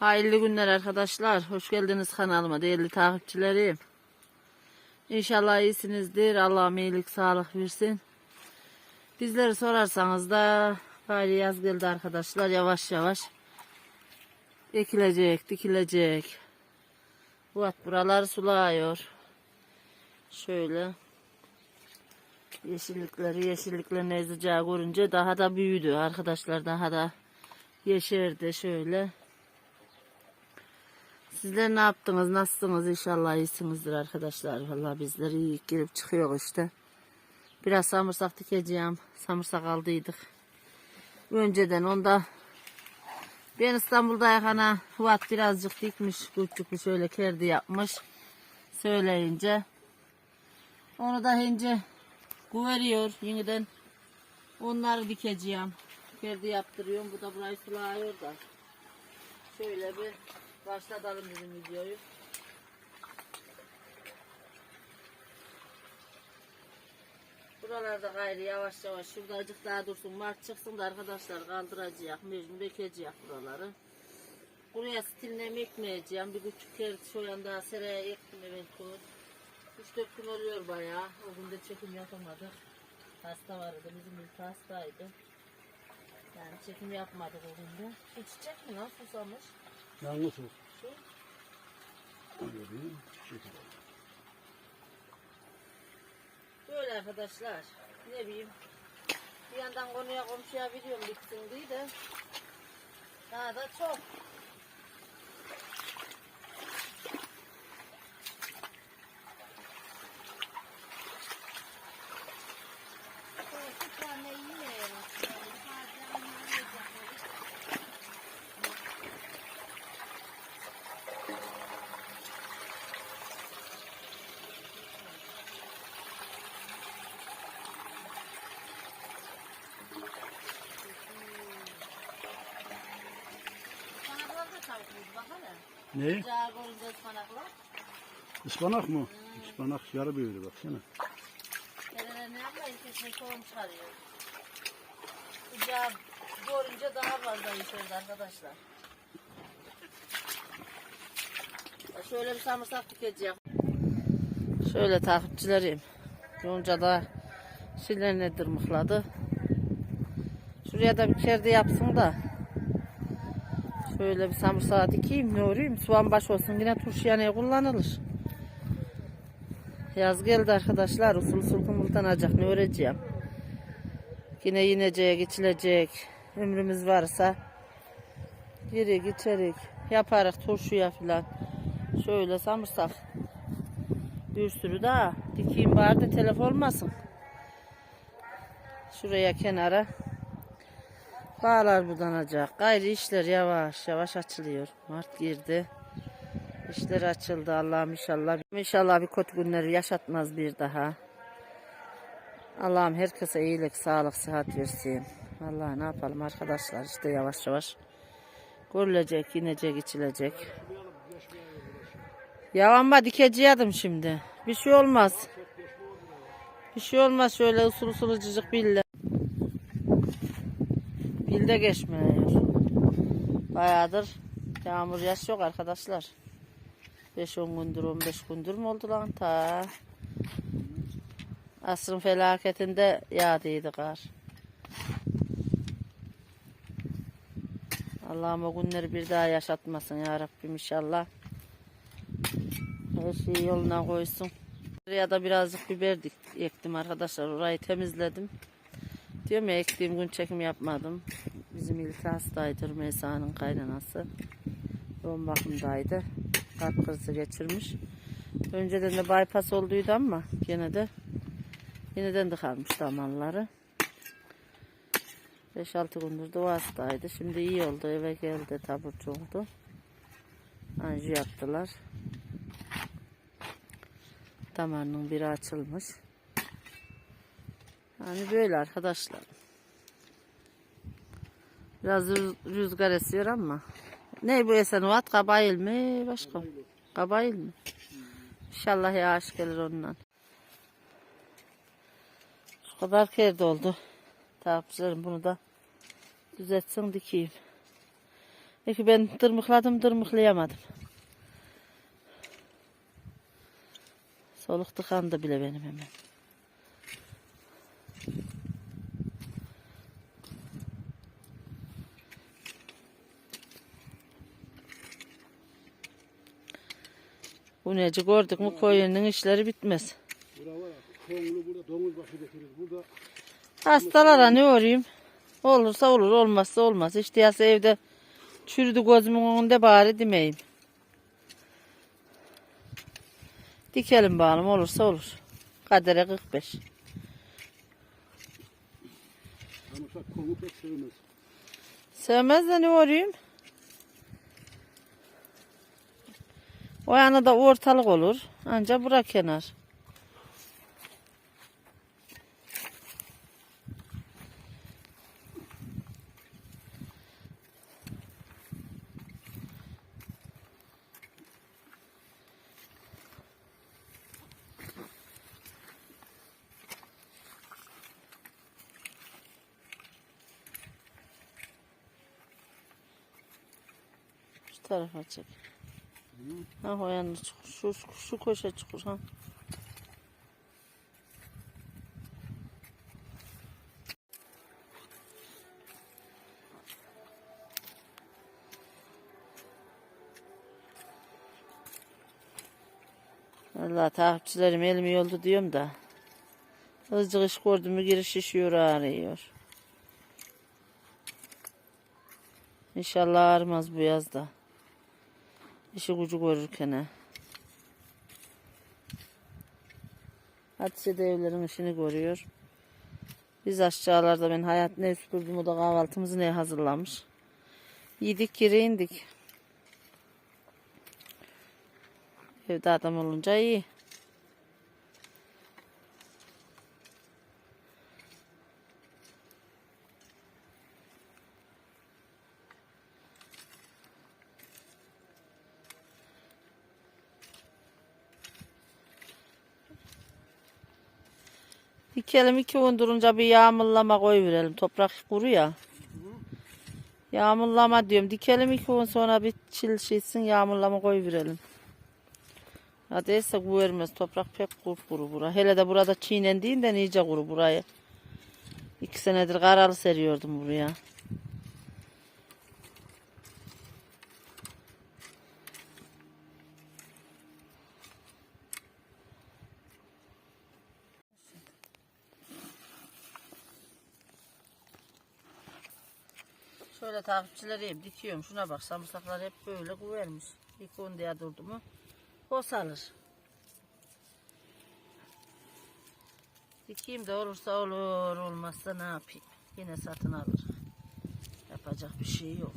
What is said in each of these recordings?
Hayırlı günler arkadaşlar. Hoş geldiniz kanalıma değerli takipçilerim. İnşallah iyisinizdir. Allah'ım iyilik, sağlık versin. Bizleri sorarsanız da bari yaz geldi arkadaşlar. Yavaş yavaş ekilecek, dikilecek. Bu at buraları sulıyor. Şöyle yeşillikleri, yeşilliklerin ezeceği görünce daha da büyüdü arkadaşlar. Daha da yeşerdi şöyle. Sizler ne yaptınız? Nasılsınız? İnşallah iyisinizdir arkadaşlar. Vallahi bizler iyi girip çıkıyor işte. Biraz samırsak dikeceğim. Samırsak aldıydık. Önceden onda ben İstanbul'da ana Fuat birazcık dikmiş. Küçük şöyle kerdi yapmış. Söyleyince. Onu da ince veriyor yeniden. Onları dikeceğim. Kerdi yaptırıyorum. Bu da burayı sulayıyor da. Şöyle bir başlatalım bizim videoyu. Buralarda gayrı yavaş yavaş şurada azıcık daha dursun. Mart çıksın da arkadaşlar kaldıracak. Mecbur ekeceğiz buraları. Buraya stilinem ekmeyeceğim. Bir küçük kere şu yanda seraya ektim evet. 3-4 gün oluyor bayağı. O gün de çekim yapamadık. Hasta vardı. Bizim ülke hastaydı. Yani çekim yapmadık o gün de. Şu çiçek mi lan susamış? Ol. Şu. Göreyim. Şekil. Böyle arkadaşlar. Ne bileyim. Bir yandan konuya komşuya biliyorum bitsin diye de. Daha da çok. Ispanaklar da tavukluydu baksana. Ne? Sıcağı görünce ıspanaklar. Ispanak mı? Ispanak yarı büyüdü baksana. Dereler ne yapmayın kesin soğum çıkarıyor. Sıcağı görünce daha fazla yükseldi arkadaşlar. Şöyle bir samırsak dikeceğim. Şöyle takipçilerim. Yonca da şeylerini dırmıkladı. Şuraya da bir kerde yapsın da. Şöyle bir samırsağı dikeyim ne öreyim. Soğan baş olsun yine turşu yanıya kullanılır. Yaz geldi arkadaşlar. Usul usul kumultanacak ne öreceğim. Yine yinecek, içilecek. Ömrümüz varsa girik, içerik yaparız turşuya filan. Şöyle samırsak. Bir sürü daha. Dikeyim bari de telef olmasın. Şuraya kenara. Bağlar budanacak. Gayrı işler yavaş yavaş açılıyor. Mart girdi. İşler açıldı Allah'ım inşallah. İnşallah bir kötü günleri yaşatmaz bir daha. Allah'ım herkese iyilik, sağlık, sıhhat versin. Vallahi ne yapalım arkadaşlar işte yavaş yavaş. Görülecek, inecek, içilecek. Ya ama dikeceğim şimdi. Bir şey olmaz. Bir şey olmaz şöyle usul usul cıcık bille. Bilde geçmiyor. Bayağıdır yağmur yaş yok arkadaşlar. 5-10 gündür 15 gündür mü oldu lan ta? Asrın felaketinde yağdıydı kar. Allah'ım o günleri bir daha yaşatmasın ya Rabbim inşallah. Her şeyi yoluna koysun. Buraya da birazcık biber ektim arkadaşlar. Orayı temizledim. Diyorum ya ektiğim gün çekim yapmadım. Bizim ilk hastaydı Rümeysa'nın kaynanası. Yoğun bakımdaydı. Kalp krizi geçirmiş. Önceden de bypass olduydu ama gene de yeniden de kalmış damarları. 5-6 gündür de o hastaydı. Şimdi iyi oldu. Eve geldi. Taburcu oldu. Anji yaptılar. Damarının biri açılmış. Yani böyle arkadaşlar. Biraz rüz- rüzgar esiyor ama. Ne bu esen vat? Kabayıl mı başka? Kabayıl mı? İnşallah yağış gelir ondan. Şu kadar kerde oldu. Takipçilerim bunu da düzeltsin dikeyim. Peki ben tırmıkladım tırmıklayamadım. Soluk tıkandı bile benim hemen. Bu neci gördük mü koyunun işleri bitmez. Hastalara ne uğrayayım? Olursa olur, olmazsa olmaz. İşte yasa evde çürüdü gözümün önünde bari demeyim. Dikelim bakalım olursa olur. Kadere 45. sarımsak konu pek sevmez. De ne uğrayayım? O yana da ortalık olur. Anca bura kenar. Şu tarafa çek. Ha o yana çukur. Şu, şu, köşe çukur ha. Allah takipçilerim elimi yoldu diyorum da. Azıcık iş gördüm mü giriş şişiyor ağrıyor. İnşallah ağrımaz bu yazda. İşi gücü görürken ha. Hatice de evlerin işini görüyor. Biz aşağılarda ben hayat ne süpürdüm da kahvaltımızı ne hazırlamış. Yedik geri indik. Evde adam olunca iyi. Dikelim iki gün durunca bir yağmurlama koy verelim. Toprak kuru ya. Yağmurlama diyorum. Dikelim iki gün sonra bir çil şeysin yağmurlama koy verelim. Ya değilse bu vermez. Toprak pek kuru kuru bura. Hele de burada çiğnendiğinden iyice kuru burayı. İki senedir karalı seriyordum buraya. Şöyle takipçileri hep dikiyorum. Şuna bak samırsaklar hep böyle güvermiş. İlk on diye durdu mu bosalır. Dikeyim de olursa olur olmazsa ne yapayım. Yine satın alır. Yapacak bir şey yok.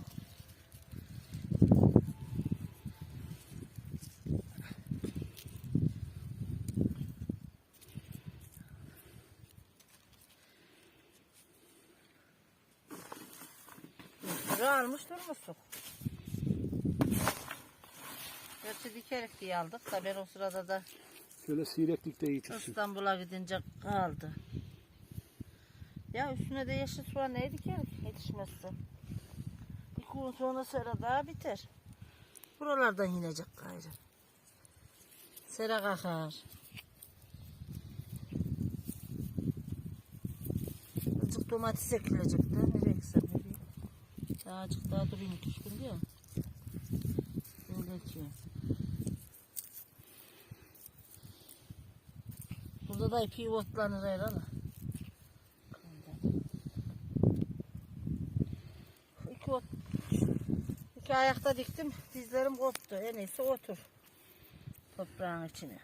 Şuraya almış durmuşsun. Gerçi dikerek diye aldık da ben o sırada da Şöyle seyreklikte yetişsin. İstanbul'a gidince kaldı. Ya üstüne de yeşil soğan ne dikerek yetişmezse. Bir gün sonra sera daha biter. Buralardan inecek gayrı. Sera kakar. Azıcık domates ekilecek de? Daha azıcık daha durayım gün diye. Böyle ekiyorum. Burada da ipi otlanır herhalde. İki, ot, iki ayakta diktim. Dizlerim koptu. En iyisi otur. Toprağın içine.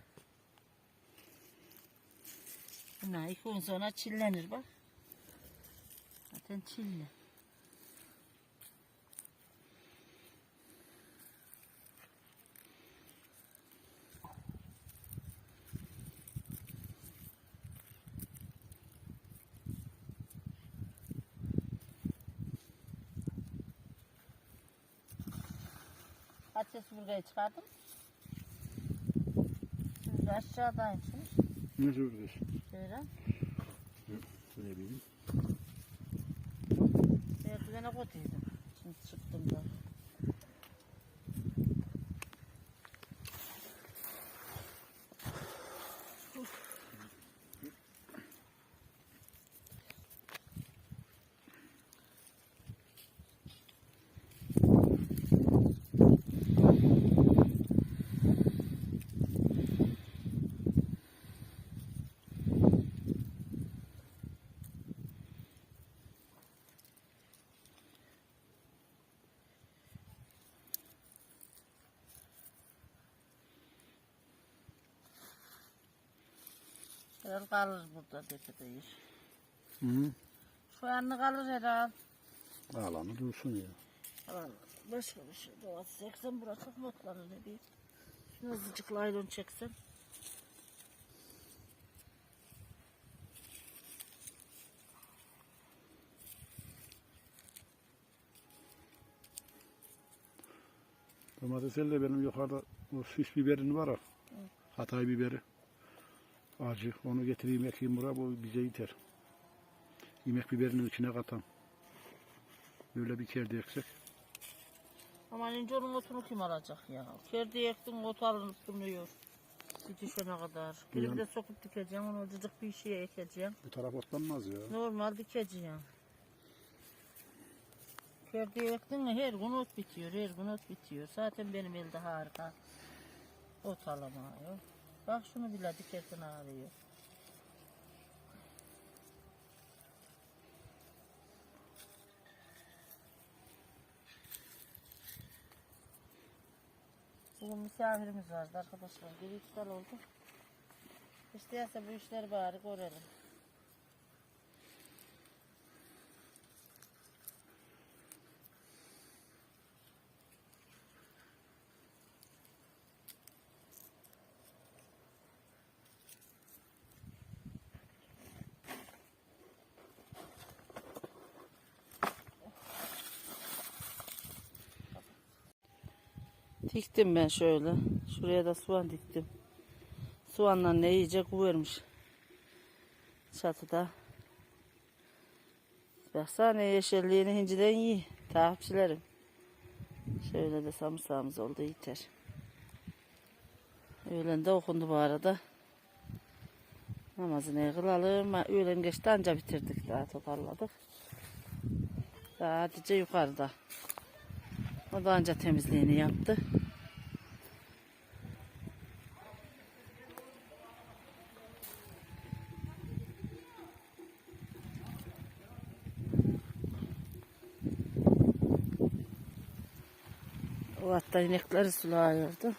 Bunlar iki gün sonra çillenir bak. Zaten çilli. Kaç süpürgeyi çıkardım? Siz de aşağıdaymışsınız. Ne? Şöyle. Şöyle bir. Merdivene koyduydum. Şimdi çıktım da. Herhal kalır burada dedi değil. Hı. Şu yanına kalır herhal. Alanı dursun ya. Aman başka bir şey doğası çeksen burası çok mutlanır ne diyeyim. Azıcık laylon çeksen. Domates elde benim yukarıda o süs biberin var ha. Hatay biberi. Acı. Onu getireyim ekeyim buraya bu bize yeter. Yemek biberinin içine katan. Böyle bir kerde eksek. Aman ince onun otunu kim alacak ya? Kerdi ektin ot alınıp. Bir düşene kadar. Yani- de sokup dikeceğim onu cıcık bir şeye ekeceğim. Bu taraf otlanmaz ya. Normal dikeceğim. Kerdi ektin mi her gün ot bitiyor, her gün ot bitiyor. Zaten benim elde harika ot alamıyor. Bak şunu bile dikerken ağrıyor. Bugün misafirimiz vardı arkadaşlar. Bir iptal oldu. İsteyse bu işleri bari görelim. Diktim ben şöyle. Şuraya da soğan diktim. Soğanlar ne yiyecek vermiş. Çatıda. Baksana yeşilliğini hinciden iyi. Takipçilerim. Şöyle de samırsağımız oldu yeter. Öğlen de okundu bu arada. Namazını kılalım. Öğlen geçti anca bitirdik daha toparladık. Daha Hatice yukarıda. O da anca temizliğini yaptı. O hatta inekleri sulayırdı.